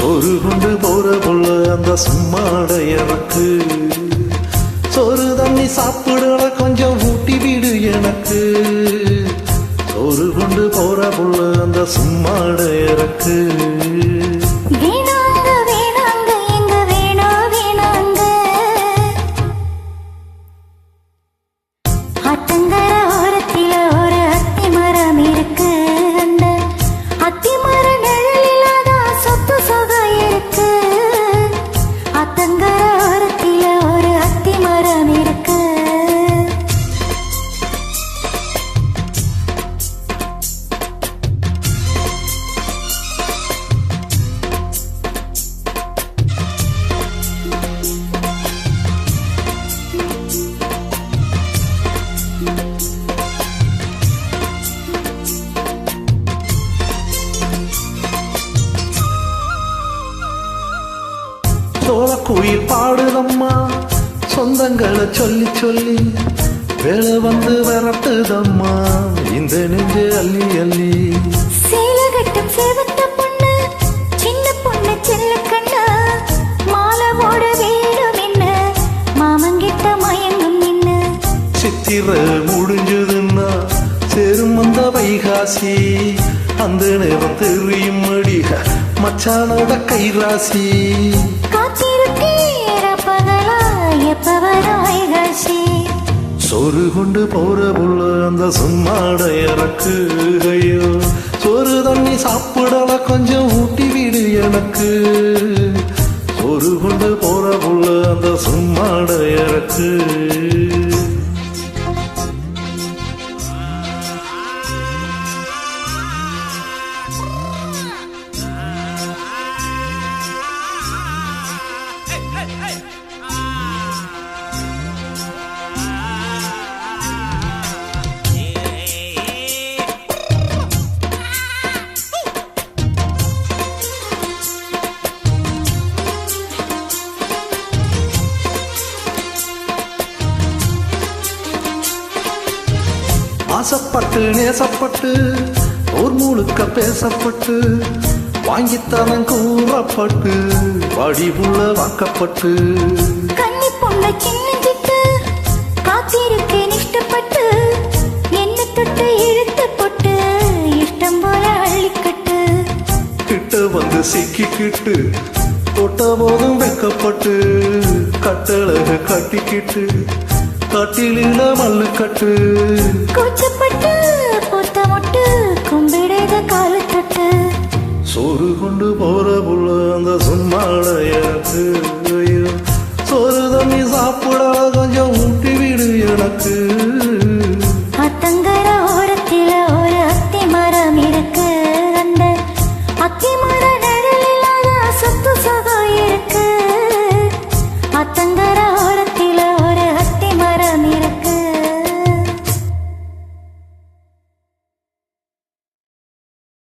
கொண்டு போற புள்ள அந்த சும்மாட எனக்கு சோறு தண்ணி சாப்பிடுற கொஞ்சம் ஊட்டி விடு எனக்கு. சோறு கொண்டு போற புள்ள அந்த சும்மாட எனக்கு சோழ குயில் பாடுதம்மா. சொந்தங்களை சொல்லி சொல்லி வேலை வந்து விரட்டுதம்மா. இந்த நெஞ்சு அள்ளி அள்ளி. சேலை கட்டும் சேவத்த பொண்ணு சின்ன பொண்ணு செல்ல கண்ணா. மாலை போட வேணும் என்ன மாமங்கிட்ட மயங்கும் நின்னு சித்திர முடிஞ்சதுன்னா சேரும் வந்த வைகாசி. அந்த நேரம் தெரியும் அடி மச்சானோட கைராசி. சோறு கொண்டு போற புள்ள அந்த சும்மாட இறக்கு ஐயோ சோறு தண்ணி சாப்பிடல கொஞ்சம் ஊட்டி விடு எனக்கு. சோறு கொண்டு போற புள்ள அந்த சும்மாட இறக்கு ஆசைப்பட்டு நேசப்பட்டு ஒரு முழுக்க பேசப்பட்டு வாங்கித்தனம் கூறப்பட்டு வடிவுள்ள வாக்கப்பட்டு. கன்னி பொண்ணு சின்ன சிட்டு காத்திருக்கேன் இஷ்டப்பட்டு என்ன தொட்டு இழுத்து போட்டு இஷ்டம் போல அள்ளிக்கட்டு. கிட்ட வந்து சிக்கிக்கிட்டு தொட்ட போதும் வெக்கப்பட்டு கட்டழக கட்டிக்கிட்டு கட்டிலில மல்லு கட்டு கூச்சப்பட்டு பூத்த முட்டு கும்பிடுத காலு தொட்டு சோறு கொண்டு போற புள்ள அந்த சும்மாட எனக்கு.